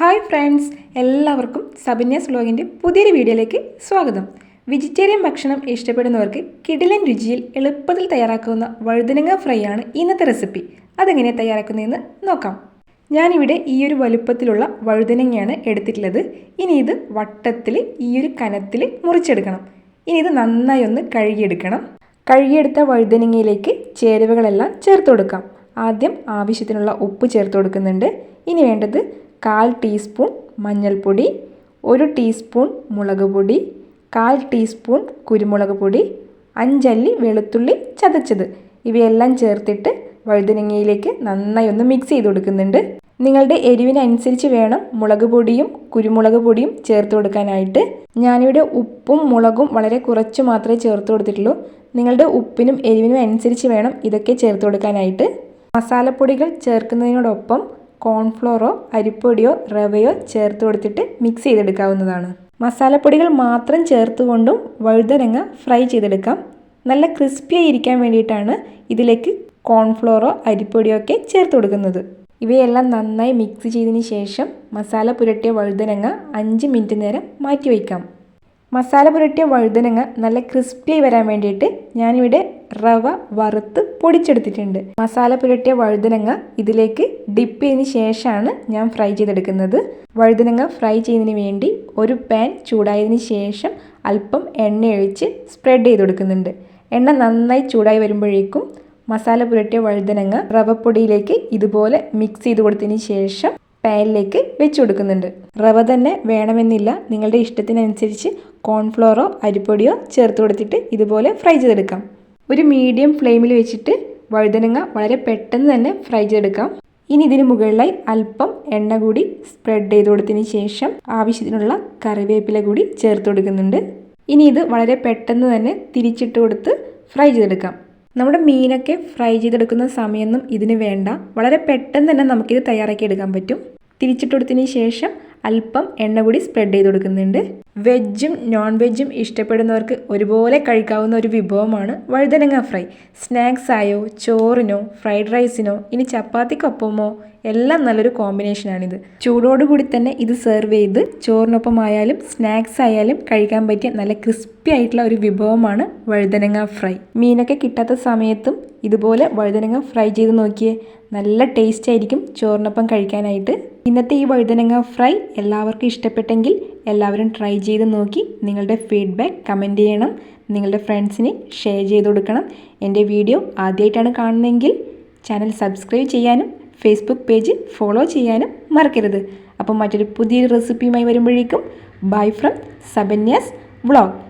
Hi friends എല്ലാവർക്കും സബിന്യാസ് വ്ലോഗിന്റെ പുതിയൊരു വീഡിയോയിലേക്ക് സ്വാഗതം. വെജിറ്റേറിയൻ ഭക്ഷണം ഇഷ്ടപ്പെടുന്നവർക്ക് കിടിലൻ രുചിയിൽ എളുപ്പത്തിൽ തയ്യാറാക്കുന്ന വഴുതനങ്ങ ഫ്രൈ ആണ് ഇന്നത്തെ റെസിപ്പി. അതെങ്ങനെ തയ്യാറാക്കുന്നതെന്ന് നോക്കാം. ഞാനിവിടെ ഈ ഒരു വലുപ്പത്തിലുള്ള വഴുതനങ്ങയാണ് എടുത്തിട്ടുള്ളത്. ഇനി ഇത് വട്ടത്തിൽ ഈ ഒരു കനത്തിൽ മുറിച്ചെടുക്കണം. ഇനി ഇത് നന്നായി ഒന്ന് കഴുകിയെടുക്കണം. കഴുകിയെടുത്ത വഴുതനങ്ങയിലേക്ക് ചേരുവകളെല്ലാം ചേർത്ത് കൊടുക്കാം. ആദ്യം ആവശ്യത്തിനുള്ള ഉപ്പ് ചേർത്ത് കൊടുക്കുന്നുണ്ട്. ഇനി വേണ്ടത് കാൽ ടീസ്പൂൺ മഞ്ഞൾപ്പൊടി ഒരു ടീസ്പൂൺ മുളക് പൊടി കാൽ ടീസ്പൂൺ കുരുമുളക് പൊടി അഞ്ചല്ലി വെളുത്തുള്ളി ചതച്ചത്. ഇവയെല്ലാം ചേർത്തിട്ട് വഴുതനങ്ങയിലേക്ക് നന്നായി ഒന്ന് മിക്സ് ചെയ്ത് കൊടുക്കുന്നുണ്ട്. നിങ്ങളുടെ എരിവിനനുസരിച്ച് വേണം മുളക് പൊടിയും കുരുമുളക് പൊടിയും ചേർത്ത് കൊടുക്കാനായിട്ട്. ഞാനിവിടെ ഉപ്പും മുളകും വളരെ കുറച്ച് മാത്രമേ ചേർത്ത് കൊടുത്തിട്ടുള്ളൂ. നിങ്ങളുടെ ഉപ്പിനും എരിവിനും അനുസരിച്ച് വേണം ഇതൊക്കെ ചേർത്ത് കൊടുക്കാനായിട്ട്. മസാലപ്പൊടികൾ ചേർക്കുന്നതിനോടൊപ്പം കോൺഫ്ലോറോ അരിപ്പൊടിയോ റവയോ ചേർത്ത് കൊടുത്തിട്ട് മിക്സ് ചെയ്തെടുക്കാവുന്നതാണ്. മസാലപ്പൊടികൾ മാത്രം ചേർത്തുകൊണ്ടും വഴുതനങ്ങ ഫ്രൈ ചെയ്തെടുക്കാം. നല്ല ക്രിസ്പിയായി ഇരിക്കാൻ വേണ്ടിയിട്ടാണ് ഇതിലേക്ക് കോൺഫ്ലോറോ അരിപ്പൊടിയോ ഒക്കെ ചേർത്ത് കൊടുക്കുന്നത്. ഇവയെല്ലാം നന്നായി മിക്സ് ചെയ്തതിന് ശേഷം മസാല പുരട്ടിയ വഴുതനങ്ങ അഞ്ച് മിനിറ്റ് നേരം മാറ്റി വയ്ക്കാം മസാല പുരട്ടിയ വഴുതനങ്ങ നല്ല ക്രിസ്പിയായി വരാൻ വേണ്ടിയിട്ട് ഞാനിവിടെ റവ വറുത്ത് പൊടിച്ചെടുത്തിട്ടുണ്ട്. മസാല പുരട്ടിയ വഴുതനങ്ങ ഇതിലേക്ക് ഡിപ്പ് ചെയ്തതിന് ശേഷമാണ് ഞാൻ ഫ്രൈ ചെയ്തെടുക്കുന്നത്. വഴുതനങ്ങ ഫ്രൈ ചെയ്യുന്നതിന് വേണ്ടി ഒരു പാൻ ചൂടായതിന് ശേഷം അല്പം എണ്ണ ഒഴിച്ച് സ്പ്രെഡ് ചെയ്ത് കൊടുക്കുന്നുണ്ട്. എണ്ണ നന്നായി ചൂടായി വരുമ്പോഴേക്കും മസാല പുരട്ടിയ വഴുതനങ്ങ റവപ്പൊടിയിലേക്ക് ഇതുപോലെ മിക്സ് ചെയ്ത് കൊടുത്തതിന് ശേഷം പാനിലേക്ക് വെച്ച് കൊടുക്കുന്നുണ്ട്. റവ തന്നെ വേണമെന്നില്ല. നിങ്ങളുടെ ഇഷ്ടത്തിനനുസരിച്ച് കോൺഫ്ലോറോ അരിപ്പൊടിയോ ചേർത്ത് കൊടുത്തിട്ട് ഇതുപോലെ ഫ്രൈ ചെയ്തെടുക്കാം. ഒരു മീഡിയം ഫ്ലെയിമിൽ വെച്ചിട്ട് വഴുതനങ്ങ വളരെ പെട്ടെന്ന് തന്നെ ഫ്രൈ ചെയ്തെടുക്കാം. ഇനി ഇതിന് മുകളിലായി അല്പം എണ്ണ കൂടി സ്പ്രെഡ് ചെയ്ത് കൊടുത്തതിന് ശേഷം ആവശ്യത്തിനുള്ള കറിവേപ്പില കൂടി ചേർത്ത് കൊടുക്കുന്നുണ്ട്. ഇനി ഇത് വളരെ പെട്ടെന്ന് തന്നെ തിരിച്ചിട്ട് കൊടുത്ത് ഫ്രൈ ചെയ്തെടുക്കാം. നമ്മുടെ മീനൊക്കെ ഫ്രൈ ചെയ്തെടുക്കുന്ന സമയമൊന്നും ഇതിന് വേണ്ട. വളരെ പെട്ടെന്ന് തന്നെ നമുക്കിത് തയ്യാറാക്കി എടുക്കാൻ പറ്റും. തിരിച്ചിട്ട് കൊടുത്തതിന് ശേഷം അല്പം എണ്ണ കൂടി സ്പ്രെഡ് ചെയ്ത് കൊടുക്കുന്നുണ്ട്. വെജും നോൺ വെജും ഇഷ്ടപ്പെടുന്നവർക്ക് ഒരുപോലെ കഴിക്കാവുന്ന ഒരു വിഭവമാണ് വഴുതനങ്ങ ഫ്രൈ. സ്നാക്സ് ആയോ ചോറിനോ ഫ്രൈഡ് റൈസിനോ ഇനി ചപ്പാത്തിക്കൊപ്പമോ എല്ലാം നല്ലൊരു കോമ്പിനേഷനാണിത് ചൂടോടുകൂടി തന്നെ ഇത് സെർവ് ചെയ്ത് ചോറിനൊപ്പം ആയാലും സ്നാക്സ് ആയാലും കഴിക്കാൻ പറ്റിയ നല്ല ക്രിസ്പി ആയിട്ടുള്ള ഒരു വിഭവമാണ് വഴുതനങ്ങ ഫ്രൈ. മീനൊക്കെ കിട്ടാത്ത സമയത്തും ഇതുപോലെ വഴുതനങ്ങ ഫ്രൈ ചെയ്ത് നോക്കിയേ നല്ല ടേസ്റ്റ് ആയിരിക്കും ചോറിനൊപ്പം കഴിക്കാനായിട്ട്. ഇന്നത്തെ ഈ വഴുതനങ്ങ ഫ്രൈ എല്ലാവർക്കും ഇഷ്ടപ്പെട്ടെങ്കിൽ എല്ലാവരും ട്രൈ ചെയ്ത് നോക്കി നിങ്ങളുടെ ഫീഡ്ബാക്ക് കമന്റ് ചെയ്യണം. നിങ്ങളുടെ ഫ്രണ്ട്സിന് ഷെയർ ചെയ്ത് കൊടുക്കണം. എന്റെ വീഡിയോ ആദ്യമായിട്ടാണ് കാണുന്നതെങ്കിൽ ചാനൽ സബ്സ്ക്രൈബ് ചെയ്യാനും ഫേസ്ബുക്ക് പേജ് ഫോളോ ചെയ്യാനും മറക്കരുത്. അപ്പം മറ്റൊരു പുതിയൊരു റെസിപ്പിയുമായി വരുമ്പോഴേക്കും. Bye from സബന്യാസ് vlog